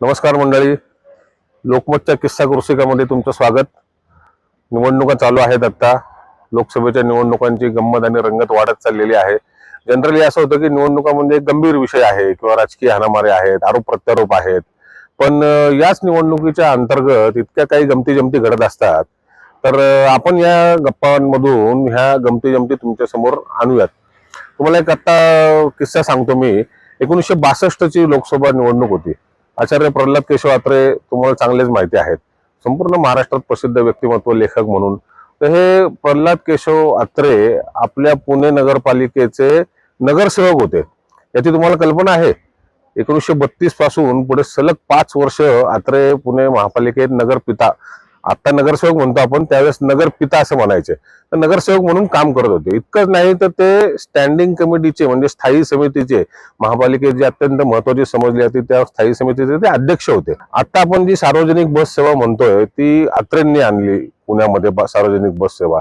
नमस्कार मंडळी. लोकमतच्या किस्सा कृषिकामध्ये तुमचं स्वागत. निवडणुका चालू आहेत आत्ता लोकसभेच्या निवडणुकांची गंमत आणि रंगत वाढत चाललेली आहे. जनरली असं होतं की निवडणुका म्हणजे एक गंभीर विषय आहे किंवा राजकीय हाणामारे आहेत आरोप प्रत्यारोप आहेत. पण याच निवडणुकीच्या अंतर्गत इतक्या काही गमती जमती घडत असतात. तर आपण या गप्पांमधून ह्या गमती जमती तुमच्यासमोर आणूयात. तुम्हाला एक आत्ता किस्सा सांगतो मी. एकोणीसशे बासष्टची लोकसभा निवडणूक होती. आचार्य प्रल्हाद केशव अत्रे तुम्हाला चांगलेच माहिती आहेत. संपूर्ण महाराष्ट्रात प्रसिद्ध व्यक्तिमत्व लेखक म्हणून. तर हे प्रल्हाद केशव अत्रे आपल्या पुणे नगरपालिकेचे नगरसेवक होते. याची तुम्हाला कल्पना आहे? एकोणीसशे बत्तीसपासून पुढे सलग पाच वर्ष अत्रे पुणे महापालिकेत नगरपिता आता नगरसेवक म्हणतो आपण त्यावेळेस नगर पिता असं म्हणायचे. तर नगरसेवक म्हणून काम करत होते. इतकंच नाही तर ते स्टँडिंग कमिटीचे म्हणजे स्थायी समितीचे महापालिकेत जे अत्यंत महत्वाची समजली जाते त्या स्थायी समितीचे ते अध्यक्ष होते. आता आपण जी सार्वजनिक बस सेवा म्हणतोय ती अत्रेंनी आणली पुण्यामध्ये सार्वजनिक बस सेवा.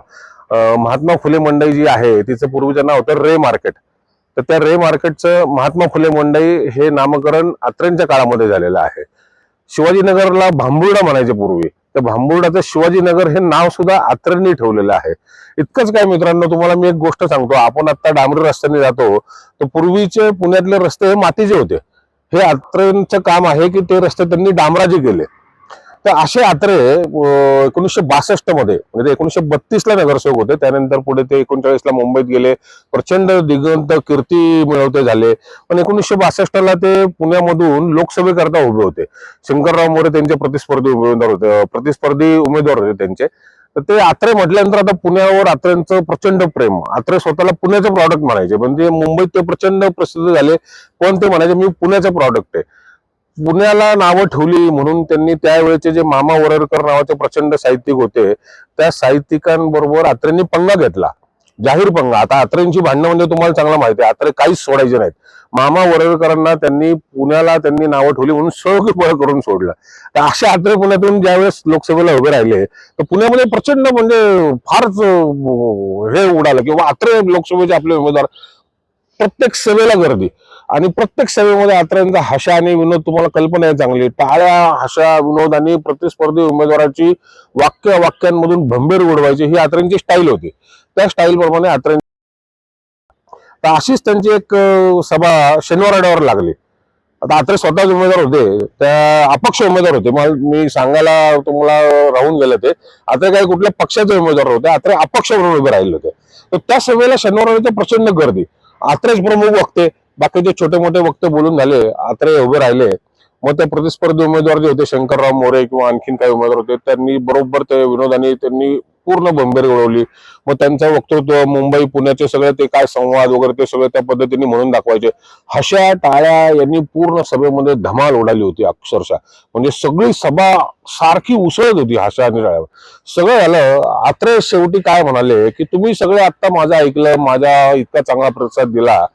महात्मा फुले मंडई जी आहे तिचं पूर्वीचं नाव होतं रे मार्केट. तर त्या रे मार्केटचं महात्मा फुले मंडई हे नामकरण अत्रेंच्या काळामध्ये झालेलं आहे. शिवाजीनगरला भांबुर्डा म्हणायचे पूर्वी. तर भांबुर्डाचं शिवाजीनगर हे नाव सुद्धा आत्र्यांनी ठेवलेलं आहे. इतकंच काय मित्रांनो तुम्हाला मी एक गोष्ट सांगतो. आपण आता डांबरी रस्त्याने जातो तर पूर्वीचे पुण्यातले रस्ते हे मातीचे होते. हे आत्र्यांचं काम आहे की ते रस्ते त्यांनी डांबराचे केले. तर असे आत्रे एकोणीसशे बासष्टमध्ये म्हणजे एकोणीसशे बत्तीस ला नगरसेवक होते. त्यानंतर पुढे ते एकोणचाळीस ला मुंबईत गेले. प्रचंड दिगंत कीर्ती मिळवते झाले. पण एकोणीसशे बासष्टला ते पुण्यामधून लोकसभेकरता उभे होते. शंकरराव मोरे त्यांचे प्रतिस्पर्धी उमेदवार होते प्रतिस्पर्धी उमेदवार होते त्यांचे. तर ते आत्रे म्हटल्यानंतर आता पुण्यावर आत्र्यांचं प्रचंड प्रेम. आत्रे स्वतःला पुण्याचं प्रॉडक्ट म्हणायचे. म्हणजे मुंबईत ते प्रचंड प्रसिद्ध झाले. पण ते म्हणायचे मी पुण्याचं प्रॉडक्ट आहे. पुण्याला नावं ठेवली म्हणून त्यांनी त्यावेळेचे जे मामा वरडकर नावाचे प्रचंड साहित्यिक होते त्या साहित्यिकांबरोबर आत्रेंनी पंगा घेतला. जाहीर पंगा. आता आत्रेंची भांडणं म्हणजे तुम्हाला चांगलं माहिती आहे. आत्रे काहीच सोडायचे नाहीत. मामा वरळकरांना त्यांनी पुण्याला त्यांनी नावं ठेवली म्हणून सगळं करून सोडलं. तर अशा आत्रे पुण्यातून ज्यावेळेस लोकसभेला उभे राहिले तर पुण्यामध्ये प्रचंड म्हणजे फारच हे उडालं. किंवा आत्रे लोकसभेचे आपले उमेदवार प्रत्येक सभेला गर्दी. आणि प्रत्येक सभेमध्ये आत्र्यांचा हशा आणि विनोद तुम्हाला कल्पना आहे. चांगली टाळ्या हशा विनोद आणि प्रतिस्पर्धी उमेदवाराची वाक्य वाक्यांमधून भंबेर उडवायची ही आत्र्यांची स्टाईल होती. त्या स्टाईलप्रमाणे प्रमाणे तर अशीच त्यांची एक सभा शनिवार आठवड्यावर लागली. आता आत्रे स्वतःच उमेदवार होते त्या अपक्ष उमेदवार होते. मला मी सांगायला तुम्हाला राहून गेले ते. आता काही कुठल्या पक्षाचे उमेदवार होते आत्रे अपक्ष म्हणून उभे राहिले होते. तर त्या सभेला शनिवार प्रचंड गर्दी. आत्रेच प्रमुख वक्ते बाकीचे छोटे मोठे वक्ते बोलून झाले आत्रे उभे राहिले मग ते प्रतिस्पर्धी उमेदवार जे होते शंकरराव मोरे किंवा आणखीन काही उमेदवार होते त्यांनी बरोबर ते विनोदाने त्यांनी पूर्ण बंबेर उडवली मग त्यांचं वक्तृत्व मुंबई पुण्याचे सगळे ते काय संवाद वगैरे ते सगळे त्या पद्धतीने म्हणून दाखवायचे. हशा टाळ्या यांनी पूर्ण सभेमध्ये धमाल उडाली होती अक्षरशः. म्हणजे सगळी सभा सारखी उसळत होती हशा आणि टाळ्यावर सगळं झालं आत्रे शेवटी काय म्हणाले की तुम्ही सगळे आता माझं ऐकलं माझा इतका चांगला प्रतिसाद दिला.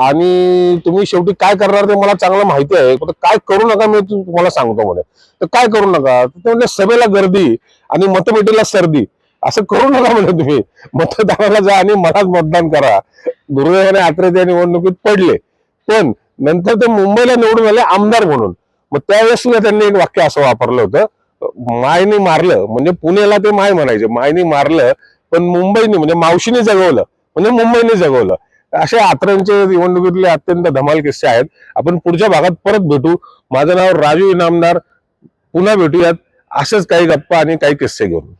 आणि तुम्ही शेवटी काय करणार ते मला चांगलं माहिती आहे पण काय करू नका मी तुम्हाला सांगतो म्हणे. तर काय करू नका? ते म्हणजे सभेला गर्दी आणि मतपेटीला सर्दी. असं करू नका म्हणे तुम्ही. मतदानाला जा आणि मलाच मतदान करा. दुर्दैवाने आत्रे त्या निवडणुकीत पडले. पण नंतर ते मुंबईला निवडून आले आमदार म्हणून. मग त्यावेळेस सुद्धा त्यांनी एक वाक्य असं वापरलं होतं. मायने मारलं. म्हणजे पुण्याला ते माय म्हणायचे. मायने मारलं पण मुंबईने म्हणजे मावशीने जगवलं. म्हणजे मुंबईने जगवलं. असे आत्र्यांचे निवडणुकीतले अत्यंत धमाल किस्से आहेत. आपण पुढच्या भागात परत भेटू. माझं नाव राजू इनामदार. पुन्हा भेटूयात. असेच काही गप्पा आणि काही किस्से घेऊन.